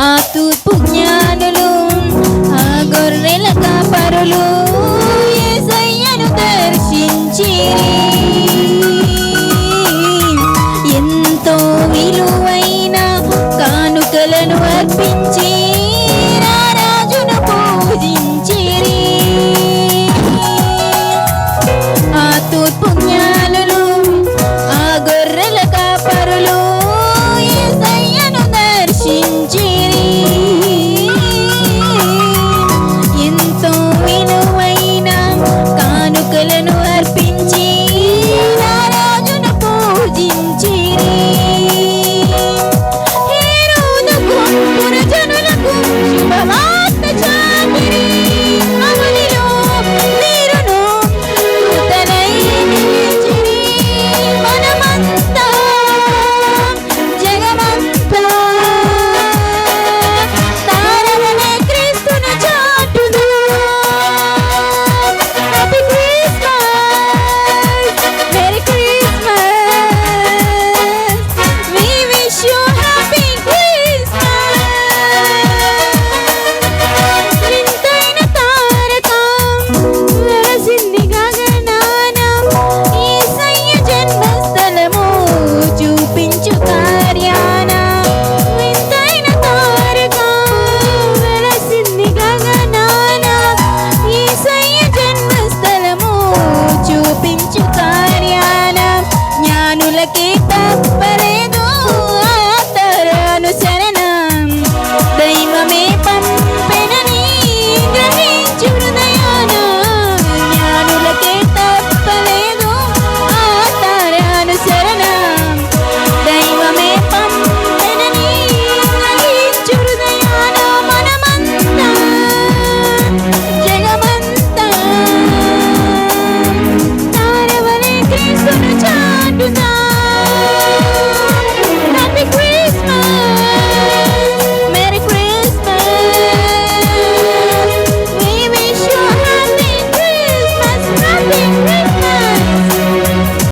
ఆ తూర్పు జ్ఞానులు ఆ గొర్రెల కాపరులు Chiquita